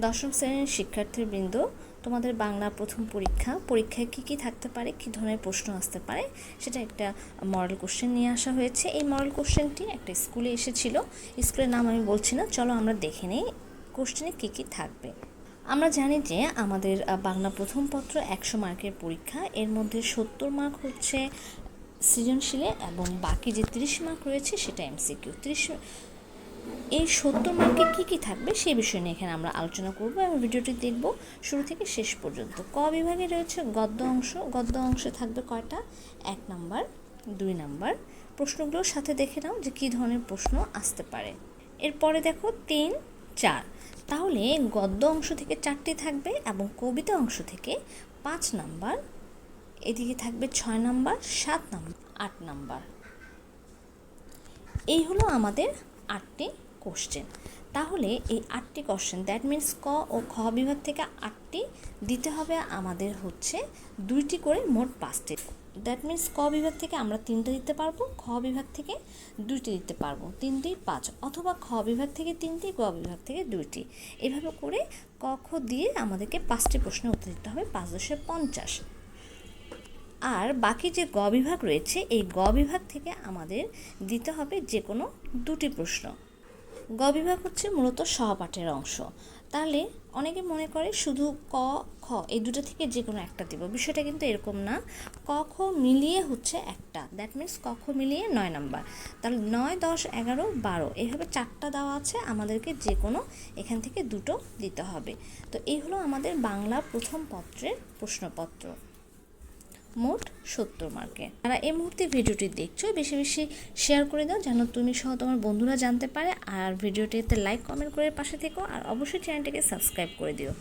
দশম শ্রেণির শিক্ষার্থীবৃন্দ, তোমাদের বাংলা প্রথম পরীক্ষা, পরীক্ষায় কী কী থাকতে পারে, কী ধরনের প্রশ্ন আসতে পারে, সেটা একটা মডেল কোশ্চেন নিয়ে আসা হয়েছে। এই মডেল কোশ্চেনটি একটা স্কুলে এসেছিল। স্কুলের নাম আমি বলছি না, চলো আমরা দেখে নিই কোশ্চেনে কী কী থাকবে। আমরা জানি যে আমাদের বাংলা প্রথম পত্র একশো মার্কের পরীক্ষা, এর মধ্যে সত্তর মার্ক হচ্ছে সৃজনশীলে এবং বাকি যে তিরিশ মার্ক রয়েছে সেটা এমসিকিউ তিরিশ এই সত্তর মার্কে কী কী থাকবে সেই বিষয় নিয়ে এখানে আমরা আলোচনা করব এবং ভিডিওটি দেখব শুরু থেকে শেষ পর্যন্ত। ক বিভাগে রয়েছে গদ্য অংশ। গদ্য অংশে থাকবে কয়টা? এক নাম্বার, দুই নাম্বার। প্রশ্নগুলোর সাথে দেখে নাও যে কী ধরনের প্রশ্ন আসতে পারে। এরপরে দেখো তিন, চার। তাহলে গদ্য অংশ থেকে চারটি থাকবে এবং কবিতা অংশ থেকে পাঁচ নাম্বার। এদিকে থাকবে ছয় নাম্বার, সাত নাম্বার, আট নাম্বার। এই হলো আমাদের আটটি কোশ্চেন তাহলে এই আটটি কোশ্চেন দ্যাট মিন্স ক ও খ বিভাগ থেকে আটটি দিতে হবে আমাদের হচ্ছে দুইটি করে মোট পাঁচটি। দ্যাট মিন্স ক বিভাগ থেকে আমরা তিনটে দিতে পারব, খ বিভাগ থেকে দুইটি দিতে পারব, তিনটি, পাঁচ। অথবা খ বিভাগ থেকে তিনটি, গ বিভাগ থেকে দুইটি। এভাবে করে ক, খ দিয়ে আমাদেরকে পাঁচটি প্রশ্নের উত্তর দিতে হবে, পাঁচ দশে পঞ্চাশ। আর বাকি যে গ বিভাগ রয়েছে, এই গ বিভাগ থেকে আমাদের দিতে হবে যে কোনো দুটি প্রশ্ন। গ বিভাগ হচ্ছে মূলত সহপাঠের অংশ। তাহলে অনেকে মনে করে শুধু ক, খ, এই দুটো থেকে যে কোনো একটা দিব। বিষয়টা কিন্তু এরকম না। ক, খ মিলিয়ে হচ্ছে একটা। দ্যাট মিন্স ক, খ মিলিয়ে নয় নাম্বার। তাহলে নয়, দশ, এগারো, বারো, এইভাবে চারটা দেওয়া আছে। আমাদেরকে যে কোনো এখান থেকে দুটো দিতে হবে। তো এই হলো আমাদের বাংলা প্রথম পত্রের প্রশ্নপত্র। মোট সত্তর মার্কে। তারা এই মুহূর্তে ভিডিওটি দেখছ, বেশি বেশি শেয়ার করে দাও, যেন তুমি সহ তোমার বন্ধুরা জানতে পারে। আর ভিডিওটিতে লাইক কমেন্ট করে পাশে থেকো, আর অবশ্যই চ্যানেলটিকে সাবস্ক্রাইব করে দিও।